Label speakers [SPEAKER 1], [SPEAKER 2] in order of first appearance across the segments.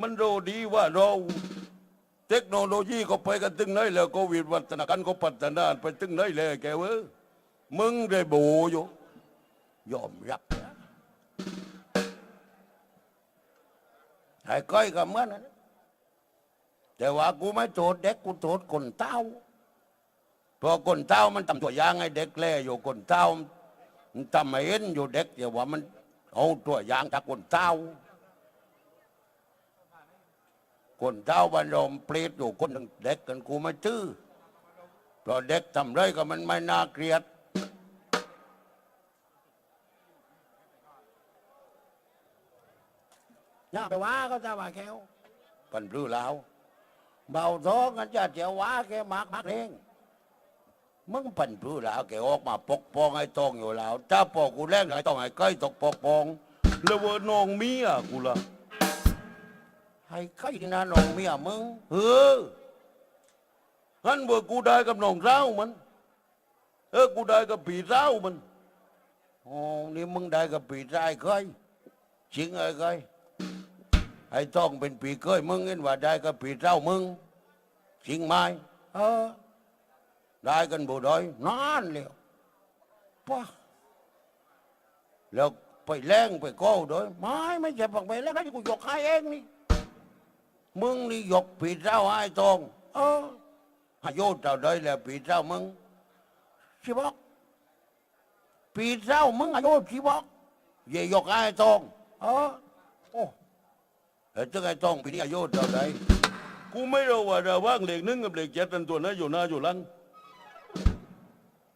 [SPEAKER 1] มันรู้ดีว่าเราเทคโนโลยีก็ไปกันถึงไหนแล้วโควิดวัฒนการก็พัฒนาไปถึงไหนแล้วแกเว้ยมึงได้โบอยู่ยอมรับนะไอ้ก้อยก็เหมือนนั้นแต่ว่ากูไม่โทษเด็กกูโทษคนเต้าเพราะคนเต้ามันทำตัวอย่างให้เด็กแล่อยู่คนเต้ามันทำให้เห็นอยู่เด็กอย่ว่ามันเอาตัวอย่างจากคนเต้า คนเท้าบันรมเปรีดอยู่คนหนึ่งเด็กกันกูไม่ตื้อเพราะเด็กทำไรก็มันไม่น่าเกลียดน่าไปว่าก็จะว่าแก้วปันปลื้อแล้วเบาท้องกันจะเจียวว่าแกมากมากเองมึงปันปลื้อแล้วแกออกมาปกป้องไอ้ตองอยู่แล้วถ้าปอกกูแรงไอ้ตองไอ้ใกล้ตกปกป้องแล้วว่าน้องเมียกูล่ะ ให้ใครที่นาน้องเมียมึงเออฮันเบอร์กูได้กับน้องเจ้ามัน เออกูได้กับปีเจ้ามันอ๋อนี่มึงได้กับปีชายเคยจริงไอ้เคยไอ้ต้องเป็นปีเคยมึงเห็นว่าได้กับปีเจ้ามึงจริงไหมเออได้กันบ่ได้นานแล้วป้าแล้วไปแรงไปก้ด้วยไม่ไม่ใช่ปักไปแรงนะกูยกให้เองนี่ มึงนี่ยกปีเจ้าให้ตรงเออห้โยนเจ้าได้แหละปีเจ้ามึงชิบอกปีเจ้ามึงอายุชิบอกอย่ายกให้ตรงเออโอ้เฮ้ยจะไงตรงปีนี้อายุเจ้าได้กูไม่รู้ว่าระว่างเหลขหนึ่งกับเหลขเจ็ดเป็นตัวไหนอยู่หน้าอยู่หลัง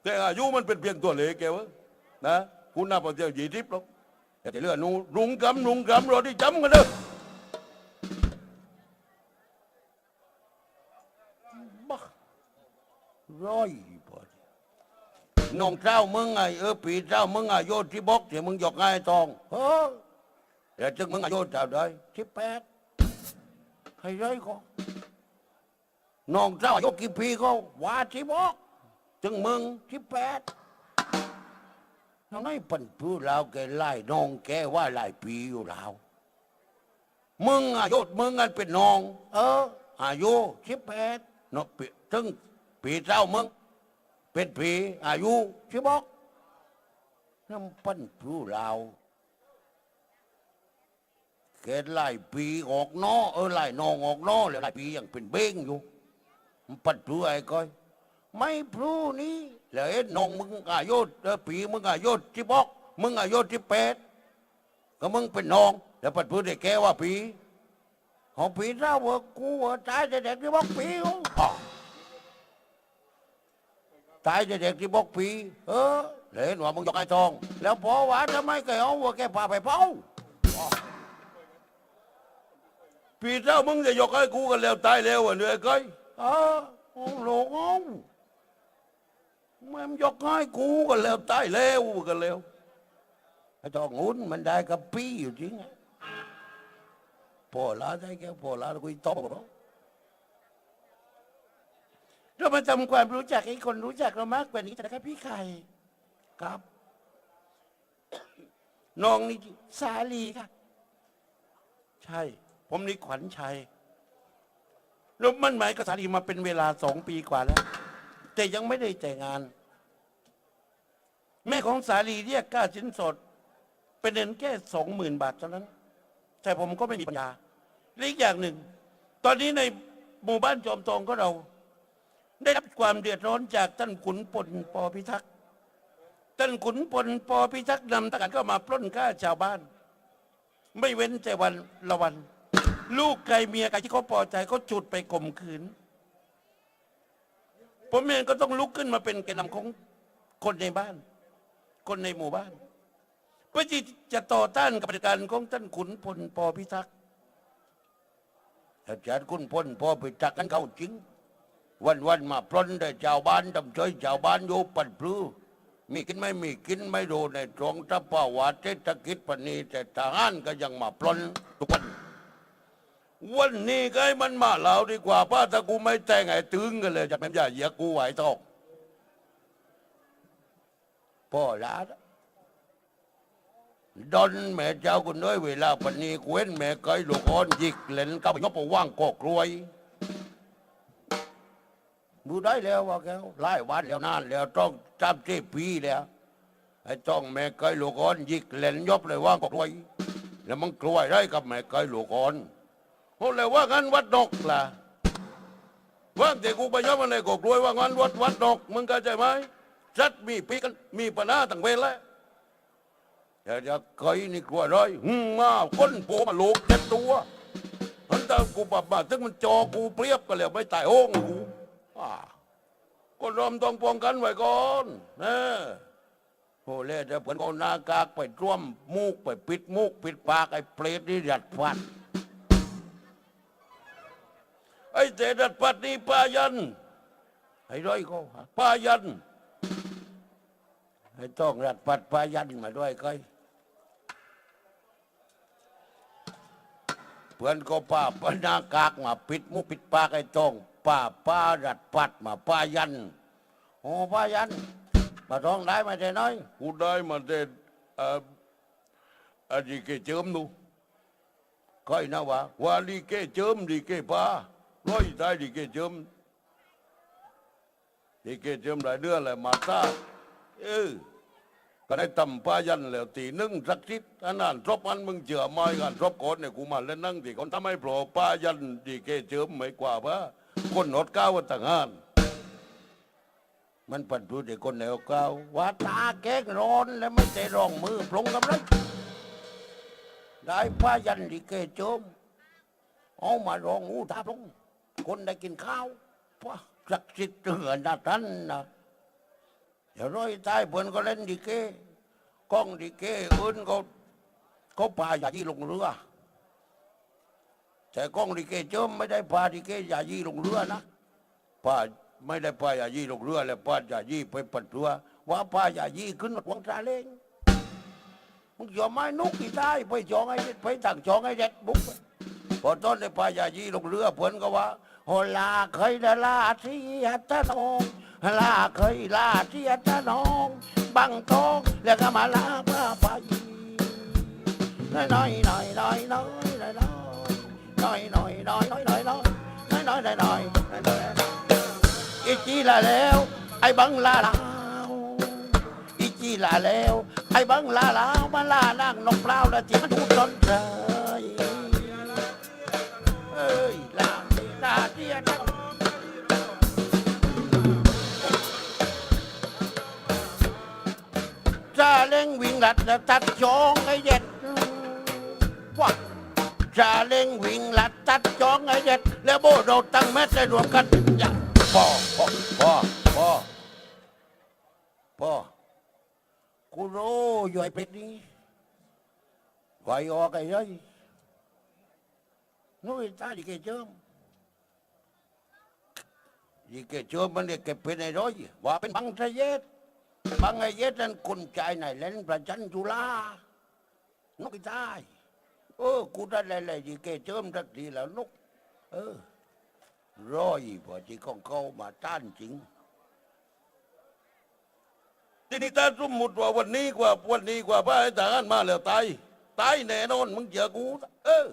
[SPEAKER 1] แต่อายุมันเป็นเพียงตัวเลขแกวะนะกูนับเอาเดียวยี่สิบหรอกแต่ที่เหลือนูรุงกำรุงกำรอที่จำกันเด้อ ร้อยพอดีน้องเจ้ามึงไงเออปีเจ้ามึงอายุที่บอกที่มึงยกไงทองเออแต่จึงมึงอายุเท่าใดที่แปดให้ไรก็น้องเจ้าอายุกี่ปีก็ว่าที่บอกจึงมึงที่แปดทำไมปันพูดแล้วแกไล่น้องแกว่าไล่ปีอยู่แล้วมึงอายุมึงอันเป็นน้อง เอออายุสิบแปดเนาะปีถึง ปีเจ้ามึง เป็นปีอายุสิบบอกน้ำปั้นผู้เราเกดไล่ปีออกนอเออไล่นองออกนอเลยไล่ปียังเป็นเบ้งอยู่มันปั้นผู้ไอ้ก้อยไม่พรูนี้แล้วเอ็ดนองมึงอายุเออปีมึงอายุสิบบอกมึงอายุสิบแปดก็มึงเป็นน้อง แล้วปั้นผู้ได้แกว่าปีของปีเราว่ากูว่าตายแต่เด็กที่บอกปีกูอ๋อ ตายแต่เด็กที่บกปีเออเห็นว่ามึงยกไอ้ทอง แล้วพอว่าทำไมแกเอาว่าแกพาไปเผาปีเจ้ามึงจะยกให้กูกันแล้วตายแล้วอะเนี่ยไก้อยเออโอ้โหลงมันยกให้กูกันแล้วตายแล้วกันแล้วไอ้ทองงุ้นมันได้กับปีอยู่จริงพอลาได้แค่พอลาแล้วก็อีโตเรา เรามาทำความรู้จักให้คนรู้จักเรามากกว่านี้นะครับพี่ไข่ครับ น้องนี่สาลีค่ะ ใช่ ผมนี่ขวัญชัยแล้วมันหมายกับสาลีมาเป็นเวลาสองปีกว่าแล้ว แต่ยังไม่ได้แต่งงาน แม่ของสาลีเรียกค่าสินสด เป็นเงินแค่สองหมื่นบาทเท่านั้น แต่ผมก็ไม่มีปัญญาและอีกอย่างหนึ่ง ตอนนี้ในหมู่บ้านจอมทองของเรา ได้รับความเดือดร้อนจากท่านขุนพลปอพิทักษ์ท่านขุนพลปอพิทักษ์นำทหารเข้ามาปล้นฆ่าชาวบ้าน ไม่เว้นแต่วันละวัน ลูกใครเมียใครที่เขาพอใจเขาจุดไปข่มขืนผมเองก็ต้องลุกขึ้นมาเป็นแกนนำของคนในบ้าน คนในหมู่บ้านเพื่อที่จะต่อต้านกับปฏิการของท่านขุนพลปอพิทักษ์อาจารย์ขุนพลปอพิทักษ์กันเขาจริง วันวันมาปล้นแต่ชาวบ้านทำช่วยชาวบ้านอยู่ปันพลือมีกินไม่มีกินไม่รู้ในตรงถ้าป่าวาเศรษฐกิจปนีแต่ทหารก็ยังมาปล้นทุกวัน วันนี้ก็ให้มันมาเราดีกว่าป้าถ้ากูไม่แต่งไอ้ตึงกันเลยจะเป็นอย่าเหยียกูไหวทองพ่อลาดดอนแม่เจ้าคุณน้อยเวลาปนีเว้นแม่เคยลูกอ่อนยิกเล่นกับยกปว่างกอกรวย ดูได้แล้วว่าแกวไล่วันแล้วนานแล้วต้องจำเจ็ปีแล้วไอ้ต้องแม่เคยลูกอ่อนยิกเล่นยกเลยว่างกอกรวย แล้วมันกล้วยได้กับแม่เคยลูกอ่อนโอ้เลยว่างั้นวัดดอกล่ะว่างแต่กูไปยกมันเลยกอกรวยว่างั้นวัดวัดดอกมึงเข้าใจไหมจัดมีปีกันมีปัญหาต่างเวรแล้วเดี๋ยวจะเคยนี่กลัวเลยหึ่มมาคนโผล่มาโลกเจ็ดตัวอันแต่กูปรับมาถึงมันจอกูเปรียบกันแล้วไม่ตายห้องกู่าก็รอมต้องป้องกันไว้ก่อนนะโอ้เล่เดี๋ยวเพิ่นเอาหน้ากากไปร่วมมูกไปปิดมูกปิดปากไอ้เปรตนี่ดัดฟันไอ้เตดัดฟัดนี่ปายันไอ้ร้อยก็ปายันให้ต้องรัดปัดพายันมาด้วยก้อยเพื่อนก็ป้าปนากากมาปิดมุกปิดปากไอ้ต้อง ป้าป้ารัดปัดมาพายันโอ้พายันมาท้องได้มาแต่น้อย
[SPEAKER 2] กูได้มาแต่เอ่ออะดีเกเจิมดู
[SPEAKER 1] ก้อยนะวะ
[SPEAKER 2] ว่าลีเกเจิมลีเกป้าร้อยได้ลีเกเจิมลีเกเจิมหลายเดือนแหละมาซาเออก็ได้ตำป้ายันแล้วตีนึ่งสักทิศอันนั้นทบอันมึงเจือไม้กันทบโกดเนี่ยกูมาเล่นนั่งตีคนทำให้โผล่ป้ายันดีเกเจิมไม่กว่าพะ คนหนดก้าวต่างหาน
[SPEAKER 1] มันปัดพูดไอ้คนแนวเก่าว่าตาแก้งร้อนแล้วไม่ได้ร้องมือพลงกับเลยได้พายันดีเกโจมเอามารองอูตาพลงคนได้กินข้าวว้าศักดิ์สิทธิ์เถื่อนนะท่านนะเดี๋ยวร้อยตายเพื่อนก็เล่นดีเกกล้องดีเกอื่นก็เขาพาอย่ายี่ลงเรือ แต่กล้องดีเกโจมไม่ได้พาดีเกย่ายี่ลงเรือนะป้าไม่ได้ป้าย่ายี่ลงเรือแล้วป้าย่ายี่ไปปัดเรือว่าป้าย่ายี่ขึ้นรถวังซาเล้งมึงยอมไม้นุกกี่ตายไปจองไอ้ไปตั้งจองไอ้เด็ดบุกพอต้นได้ป้าย่ายี่ลงเรือเพื่อนก็ว่าโฮลาเคยดาลาที่ฮัตตะนองลาเคยลาที่ฮัตตะนองบังทองแล้วก็มาลาป้าไปน้อยน้อยน้อยน้อยน้อย น้อยน้อยน้อยน้อยน้อยน้อยน้อยน้อยน้อยน้อยน้อยน้อยน้อยน้อยอีจีลาแล้วไอ้บังลาลาวอีจีลาแล้วไอ้บังลาลาวมาลานั่งนกเปล่าล้วที่มันพูดต้นเลยเอ้ยลาลาเดียนะซาเล้งวิ่งหลัดแล้วตัดจองไอ้เด็ดว้า ซาเล้งวิ่งลัดตัดจองไอ้เด็ด แล้วโบเราตั้งแม่ได้รวมกันอย่าพ่อพ่อพ่อพ่อพ่อกูรู้อยู่ไอ้เป็ดนี้ไว้ออกไอ้ยัยนู้นตาดิเกจิมดิเกจิมมันเด็กเก็บเป็นไอ้ร้อยว่าเป็นบังทะเยศบังไอ้เยศนั่นคนใจไหนเล่นประจันจุฬานกอีตาย เออกูได้อะไรดิเกเจิมสักทีแล้วนุกเออร้อยพอที่ของเขามาต้านจริง
[SPEAKER 2] ทีนี้ถ้าสมมติว่าวันนี้กว่าวันนี้กว่าพระไอ้ทหารมาแล้วตายตายแน่นอนมึงเจอกู เออ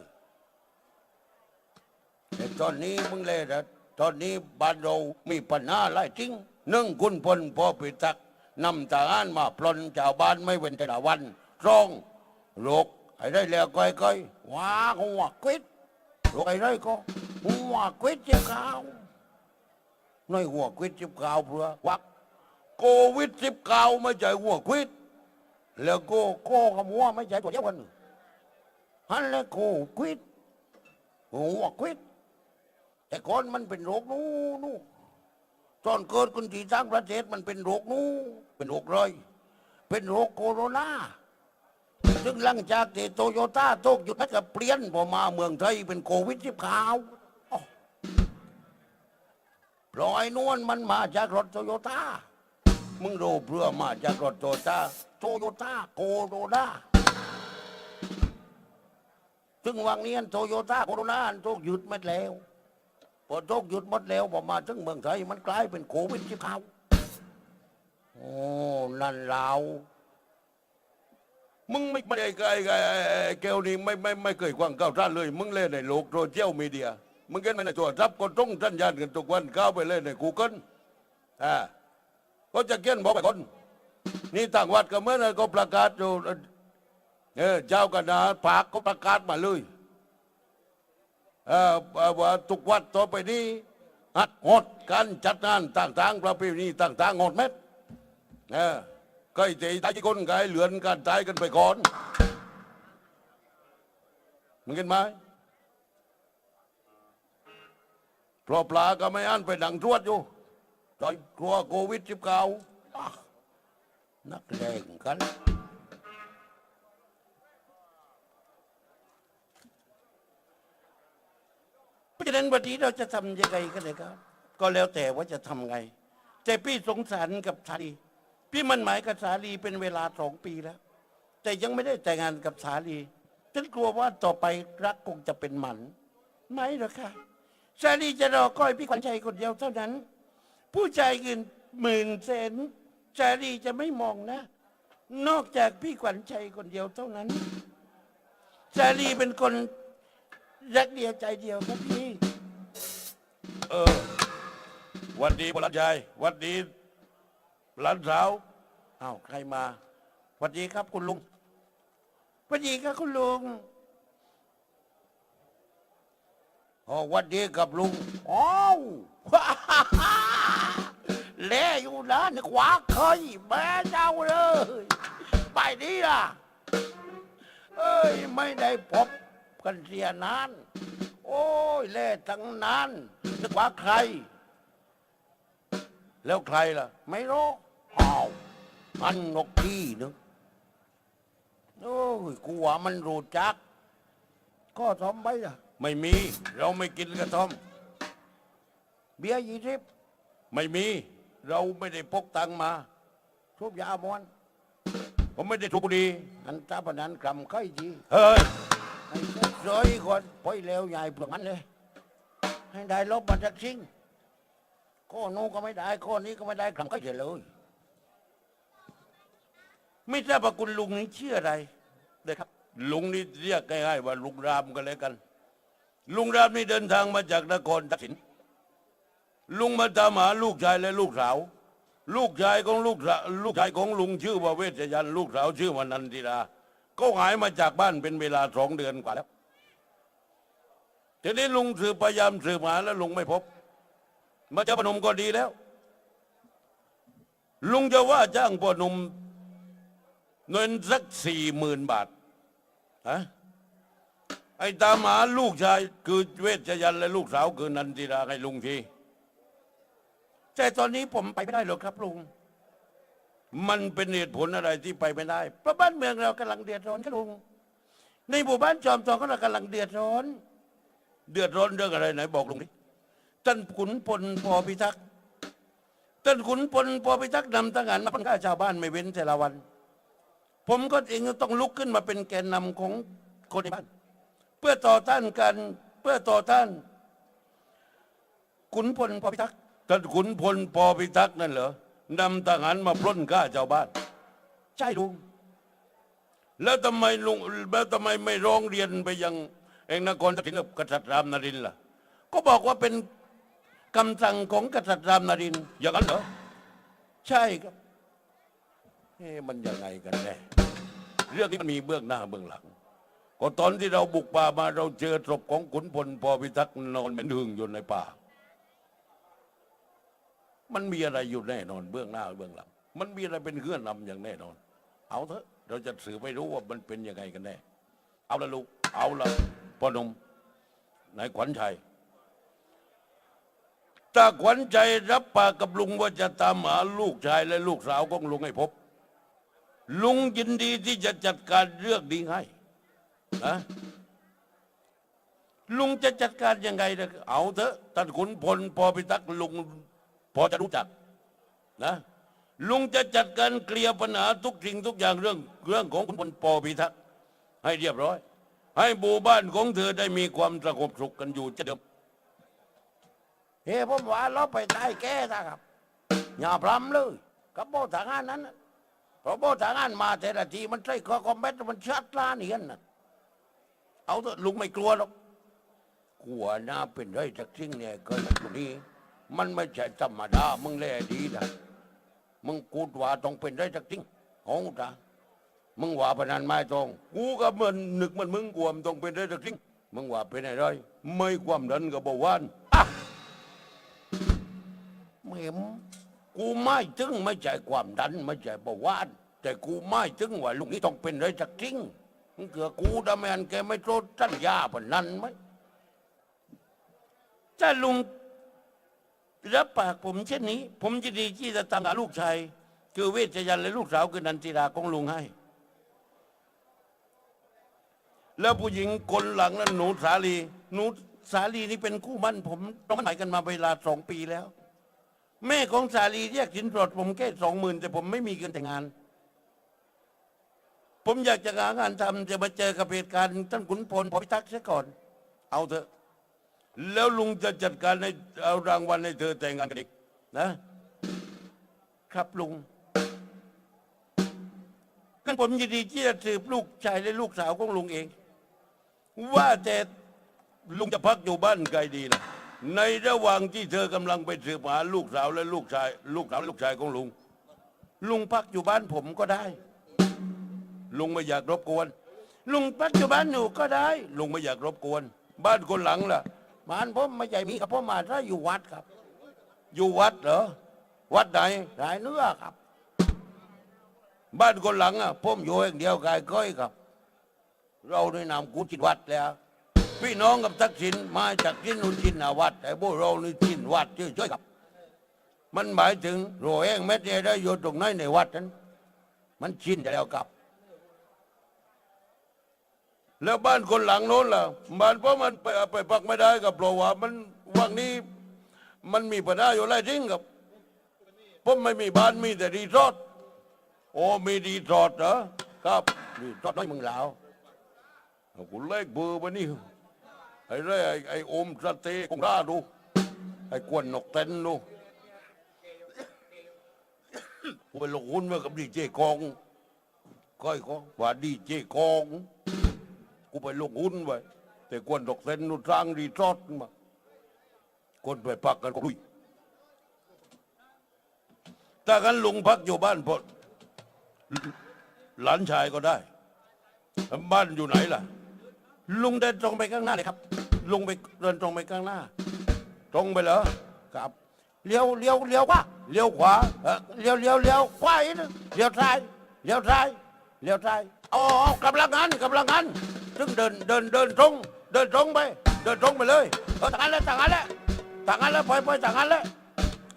[SPEAKER 1] แต่ตอนนี้มึงเลยนะตอนนี้บ้านเรามีปัญหาหลายจริงหนึ่งคุณพลพอปิตักนำทหารมาปล้นชาวบ้านไม่เว้นแต่ละวันตรองโรค ไอ้ได้แล้วก้อยก้อยๆว้าหัวควิดโรคไอ้ได้ก็หัวควิดเจ็บขาวน้อยหัวควิดเจ็บขาวเพื่อวัก
[SPEAKER 2] โควิดสิบเก้าไม่ใช่หัวควิด
[SPEAKER 1] แล้วก็โก้กับหัวไม่ใช่ตัวเดียวกันฮันแล้วโคควิดหัวควิดแต่ก่อนมันเป็นโรคนู้นู่ตอนเกิดคนที่ต่างประเทศมันเป็นโรคนู้เป็นโรคเลยเป็นโรคโคโรนา ซึ่งหลังจากที่โตโยต้าโตกหยุดให้กับเปลี่ยนพอมาเมืองไทยเป็นโควิดสิบขาวอ้อยนวลมันมาจากรถโตโยต้า มึงรู้เพื่อมาจากรถโตโยต้า โตโยต้าโคโรนาซึ่งวังนี้โตโยต้าโคโรนาโตกหยุดไม่แล้ว พอโรคหยุดหมดแล้วพอมาถึงเมืองไทยมันกลายเป็นโควิดที่เขาโอ้ นั่นเรา
[SPEAKER 2] มึงไม่ไม่ไอ้ไอ้ไอ้ไอ้แก้วนี่ไม่ไม่ไม่เคยกว้างก้าวท่านเลย มึงเล่นในโลกโซเชียลมีเดีย มึงเห็นไหมในโทรศัพท์ก็ต้องสัญญาณกันทุกวันเข้าวไปเล่นในกูเกิลอ่าก็จะเขียนบอกไปคน นี่ต่างวัดก็เมื่อนกันก็ประกาศอยู่เออเจ้าคณะปากก็ประกาศมาเลยเออเอ่อว่าทุกวัดต่อไปนี้หัดงดการจัดงานต่างๆประเพณีต่างๆงดเม็ดเออ ก็ไอ้ตีตายคนกายเหลือนการตายกันไปก่อนมึงเห็นไหมเพราะปลาก็ไม่อันไปดังทวดอยู่ตอนกลัวโควิดสิบเก้า
[SPEAKER 1] นักเลงกันเพราะฉะนั้นวันนี้เราจะทำยังไงกันเลยครับ ก็แล้วแต่ว่าจะทำไง แต่พี่สงสารกับสาลี พี่มันหมายกับสาลีเป็นเวลาสองปีแล้ว แต่ยังไม่ได้แต่งงานกับสาลีฉันกลัวว่าต่อไปรักคงจะเป็นหมันไม่หรอกค่ะสาลีจะรอก้อยพี่ขวัญชัยคนเดียวเท่านั้น ผู้ชายอื่นหมื่นแสนสาลีจะไม่มองนะ นอกจากพี่ขวัญชัยคนเดียวเท่านั้นสาลีเป็นคนรักเดียวใจเดียวครับพี่
[SPEAKER 2] เออหวันดีหลานชายหวันดี หลานสาว
[SPEAKER 1] อ้าวใครมาสวัสดีครับคุณลุงสวัสดีครับคุณลุง
[SPEAKER 2] อ๋อหวันดีกับลุง
[SPEAKER 1] อ้าวเล่อยู่นะนึกว่าเคยแม่เจ้าเลย ไปนี่ล่ะ เอ้ย ไม่ได้พบกันเสียนาน โอ้ยเล่ทั้งนั้นนึกว่าใคร
[SPEAKER 2] แล้วใครล่ะ
[SPEAKER 1] ไม่รู้ อ้าวมันนกที่นึกโอ้ยกูว่ามันรู้จัก ก็ทอมไปล่ะ
[SPEAKER 2] ไม่มี เราไม่กินกระท่อม
[SPEAKER 1] เบียร์ยี่สิบ
[SPEAKER 2] ไม่มี เราไม่ได้พกตังค์มา
[SPEAKER 1] ทุบยามวน
[SPEAKER 2] ผมไม่ได้ถูกบุหรี
[SPEAKER 1] อันตาปนันกำค่อยจี
[SPEAKER 2] เฮ้ย
[SPEAKER 1] ให้เสยก่อนปล่อยเร็วใหญ่เปลือกมันเลย ให้ได้ลบมันสักสิ่งข้อนู้นก็ไม่ได้ข้อนี้ก็ไม่ได้กำค่อยเฉยเลย ไม่ทราบว่าคุณลุงนี่ชื่ออะไรเลยครับ
[SPEAKER 2] ลุงนี่เรียกง่ายๆว่าลุงรามกันเลยกัน ลุงรามนี่เดินทางมาจากนครตักสินลุงมาตามหาลูกชายและลูกสาว ลูกชายของลูกสาวลูกชายของลุงชื่อว่าเวชยันต์ลูกสาวชื่อว่านันทิดาก็หายมาจากบ้านเป็นเวลาสองเดือนกว่าแล้วทีนี้ลุงสืบพยายามสืบหาแล้วลุงไม่พบ มาเจอพนมก็ดีแล้ว ลุงจะว่าจ้างพนม เงินสักสี่หมื่นบาทฮะไอ้ตามหาลูกชายคือเวชยันและลูกสาวคือนันทิดาให้ลุงที
[SPEAKER 1] แต่ตอนนี้ผมไปไม่ได้หรอกครับลุง
[SPEAKER 2] มันเป็นเหตุผลอะไรที่ไปไม่ได้
[SPEAKER 1] เพราะบ้านเมืองเรากำลังเดือดร้อนครับลุง ในหมู่บ้านจอมทองก็เรากำลังเดือดร้อน
[SPEAKER 2] เดือดร้อนเรื่องอะไรไหนบอกลุงดิ
[SPEAKER 1] ท่านขุนพลปอพิทักษ์ท่านขุนพลปอพิทักษ์นำทหารมาพันฆ่าชาวบ้านไม่เว้นแต่ละวัน ผมก็เองก็ต้องลุกขึ้นมาเป็นแกนนำของคนในบ้าน เพื่อต่อต้านกันเพื่อต่อต้านขุนพลปอพิทักษ์
[SPEAKER 2] ท่านขุนพลปอพิทักษ์นั่นเหรอนำทหารมาปล้นฆ่าชาวบ้าน
[SPEAKER 1] ใช่ลุง
[SPEAKER 2] แล้วทำไมลุงแล้วทำไมไม่ร้องเรียนไปยังเองนครตักสินกับกษัตริย์รามนรินทร์ล่ะ
[SPEAKER 1] ก็บอกว่าเป็นคำสั่งของกษัตริย์รามนรินทร์
[SPEAKER 2] อย่างนั้นเหรอ
[SPEAKER 1] ใช่ครับ
[SPEAKER 2] เอ๊ะมันยังไงกันแน่ เรื่องนี้มันมีเบื้องหน้าเบื้องหลังก็ตอนที่เราบุกป่ามาเราเจอศพของขุนพลปอพิทักษ์นอนเป็นหึงอยู่ในป่า มันมีอะไรอยู่แน่นอน เบื้องหน้าเบื้องหลัง มันมีอะไรเป็นเครื่องนำอย่างแน่นอน เอาเถอะ เราจะสืบไม่รู้ว่ามันเป็นยังไงกันแน่ เอาละลูก เอาละพ่อหนุ่มนายขวัญชัยถ้าขวัญใจรับปากกับลุงว่าจะตามหาลูกชายและลูกสาวของลุงให้พบ ลุงยินดีที่จะจัดการเรื่องนี้ให้นะ
[SPEAKER 1] ลุงจะจัดการยังไงนะ
[SPEAKER 2] เอาเถอะท่านขุนพลพอพิทักษ์ลุงพอจะรู้จักนะลุงจะจัดการเคลียร์ปัญหาทุกสิ่งทุกอย่างเรื่องเรื่องของขุนพลปอพิทักษ์ให้เรียบร้อย ให้หมู่บ้านของเธอได้มีความสงบสุขกันอยู่เช่นเดิม
[SPEAKER 1] เฮ้ผมว่าเราไปใต้แก้นะครับอย่าพรำเลยกับโบทหารนั้นะไปราะโบทางานมาแต่ละทีมันใช่ข้อคอมเมนต์มันชัดล้านเนียนนะเอาเถอะลุงไม่กลัวหรอกกลัวหน้าเป็นไรจากทิ้งเนี่ยเกิดตรงนี้ มันไม่ใช่ธรรมดามึงแลดีนะมึงกูดว่าต้องเป็นไรจากทิ้งของตามึงว่าพนันไม้ตรง
[SPEAKER 2] กูก็เหมือนนึกมันมึงกลัวมันต้องเป็นได้สักสิ่ง
[SPEAKER 1] มึงว่าเป็นอะไร
[SPEAKER 2] ไม่ความดันกับเบาหวาน
[SPEAKER 1] เหมม กูไม่ถึงไม่ใช่ความดันไม่ใช่เบาหวาน แต่กูไม่ถึงว่าลุงนี้ต้องเป็นไรจากทิ้งมึงเกือกูดาแมนแกไม่โทษท่านยาพนันไหมถ้าลุงรับปากผมเช่นนี้ ผมจะดีที่จะตามหาลูกชายคือเวชยันและลูกสาวคือนันทิราของลุงให้
[SPEAKER 2] แล้วผู้หญิงคนหลังนั้นหนูสาลี
[SPEAKER 1] หนูสาลีนี่เป็นคู่มั่นผมต้องหมายกันมาเวลาสองปีแล้ว แม่ของสาลีเรียกสินสอดผมแค่สองหมื่นแต่ผมไม่มีเงินแต่งงาน ผมอยากจะหางานทำจะมาเจอกับเหตุการณ์ท่านขุนพลพอพิทักษ์เสียก่อน เอาเถอะ
[SPEAKER 2] แล้วลุงจะจัดการให้เอารางวัลให้เธอแต่งงานกับเด็ก
[SPEAKER 1] นะ ครับลุงกันผมยินดีที่จะสืบลูกชายและลูกสาวของลุงเอง
[SPEAKER 2] ว่าแต่ลุงจะพักอยู่บ้านไกลดีนะ ในระหว่างที่เธอกำลังไปสืบหาลูกสาวและลูกชาย ลูกสาวและลูกชายของลุง
[SPEAKER 1] ลุงพักอยู่บ้านผมก็ได้
[SPEAKER 2] ลุงไม่อยากรบกวน
[SPEAKER 1] ลุงพักอยู่บ้านหนูก็ได้
[SPEAKER 2] ลุงไม่อยากรบกวน บ้านคนหลังล่ะ
[SPEAKER 1] บ้านผมไม่ใช่มีกับผมมาถ้าอยู่วัดครับ
[SPEAKER 2] อยู่วัดเหรอวัดไหน
[SPEAKER 1] รายเนื้อครับ
[SPEAKER 2] บ้านคนหลังอะ
[SPEAKER 1] ผมอยู่เองเดียวกายก้อยครับ เราในนามกูจิตวัดแล้ว พี่น้องกับทักษิณมาจากที่นุนจินนาวัดแต่พวกเรานี่จินวัดเฉยๆครับ มันหมายถึงโรยเองเม็ดเนี่ยได้อยู่ตรงไหนในวัดนั้น มันชินแล้วครับ
[SPEAKER 2] แล้วบ้านคนหลังโน้นล่ะบ้านเพราะมันไปไปพักไม่ได้กับเพราะว่ามันว่างนี้มันมีปัญหาอยู่หลายทิ้งกับผมไม่มีบ้านมีแต่รีสอร์ทโอ้มีรีสอร์ทเหรอครับ
[SPEAKER 1] นี่ตอดน้อยมึงแล้ว
[SPEAKER 2] เอากูเลขเบอร์มานี่ ไอ้เร่ไอ้ไอ้โอมสตย์กงราดู ไอ้กวนนกเต้นดูกูไปลงหุ้นมากับดีเจกองก้อยก็ว่าดีเจกอง กูไปลงหุ้นไว้แต่กวนดอกเซนนูสร้างรีสอร์ทมาคนไปพักกันคุยถ้ากันลุงพักอยู่บ้านพอหลานชายก็ได้ บ้านอยู่ไหนล่ะ
[SPEAKER 1] ลุงเดินตรงไปข้างหน้าเลยครับ ลงไปเดินตรงไปข้างหน้า
[SPEAKER 2] ตรงไปเหรอ
[SPEAKER 1] ครับเลี้ยวเลี้ยวเลี้ยวขวา
[SPEAKER 2] เลี้ยวขวา
[SPEAKER 1] เออเลี้ยวเลี้ยวเลี้ยวขวาอีกนึงเลี้ยวซ้ายเลี้ยวซ้ายเลี้ยวซ้ายอ๋อกำลังงันกำลังงันซึ่งเดินเดินเดินตรงเดินตรงไป เดินตรงไปเลยเออทางนั้นแหละทางนั้นแหละทางนั้นแหละไปไปทางนั้นแหละ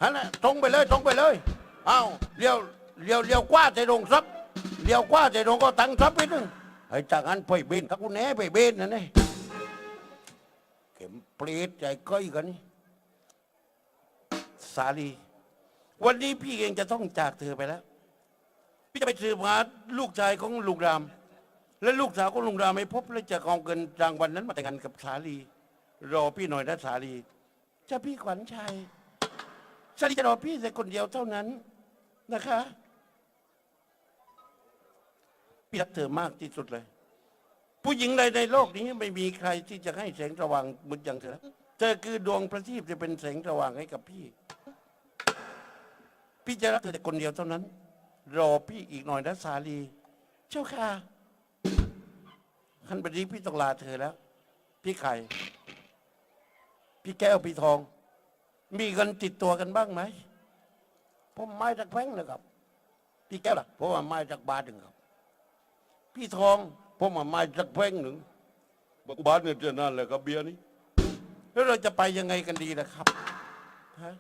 [SPEAKER 1] ฮันน่ะตรงไปเลยตรงไปเลยเอ้าเลี้ยวเลี้ยวเลี้ยวขวาใจตรงซับเลี้ยวขวาใจตรงก็ตั้งซับไปนึงไอ้ทางนั้นไปเบนกับกูแหน่ไปเบนนั่นนี่ เปรตใจก้อยกันนี่สาลี วันนี้พี่เองจะต้องจากเธอไปแล้ว พี่จะไปสืบหาลูกชายของลุงราม และลูกสาวของลุงรามไม่พบและจะกองเงินรางวัลนั้นมาแต่งงานกับสาลี รอพี่หน่อยนะสาลีจะพี่ขวัญชัยสาลีจะรอพี่แต่คนเดียวเท่านั้นนะคะ พี่รักเธอมากที่สุดเลย ผู้หญิงใดในโลกนี้ไม่มีใครที่จะให้แสงสว่างเหมือนอย่างเธอ เธอคือดวงประทีปจะเป็นแสงสว่างให้กับพี่ พี่จะรักเธอแต่คนเดียวเท่านั้น รอพี่อีกหน่อยนะสาลี เจ้าค่ะขั้นบันนี้พี่ต้องลาเธอแล้ว พี่ไข่ พี่แก้วพี่ทอง มีเงินติดตัวกันบ้างไหมผมไม้จากแพงเลยครับ พี่แก้วล่ะผมว่าไม้จากบาทหนึ่งครับ พี่ทอง ผมว่าไม้จากแพงหนึ่ง
[SPEAKER 2] บอกบ้านเนี่ยเจอนั่นแหละครับเบียร์นี้
[SPEAKER 1] แล้วเราจะไปยังไงกันดีล่ะครับฮะ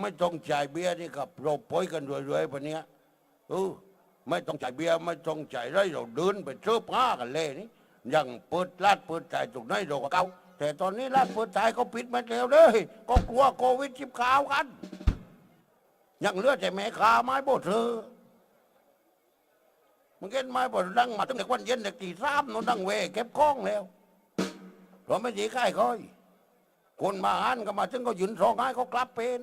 [SPEAKER 1] ไม่ต้องจ่ายเบี้ยนี่ครับ เราป่อยกันรวยๆปะเนี้ยเออไม่ต้องจ่ายเบี้ยไม่ต้องจ่ายไรเราเดินไปเชื่อผ้ากันเลยนี่ยังเปิดร้านเปิดจ่ายตรงไหนเราก็เก่าแต่ตอนนี้ร้านเปิดจ่ายเขาปิดมาแล้วเลยก็กลัวโควิดชิบขาวกัน ยังเลือแต่แม่ค้าไม้โบเธอ มึงเห็นไม้โบดังมาตั้งแต่วันเย็นแต่ตีสามโนนดังเวเก็บข้องแล้วเราไม่ดีใกล้ค่อย คนมาอ่านก็มาถึงก็ยืนรองไห้เขากลับเป็น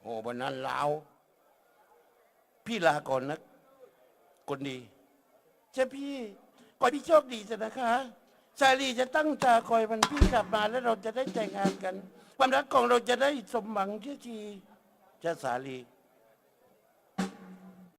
[SPEAKER 1] โอ้บนนั้นลาวพี่ลาก่อนนะคนดีใช่พี่ขอให้พี่โชคดีจะนะคะ ชาลีจะตั้งตาคอยวันพี่กลับมาแล้วเราจะได้แต่งงานกัน ความรักของเราจะได้สมหวังเชื่อทีจะสาลี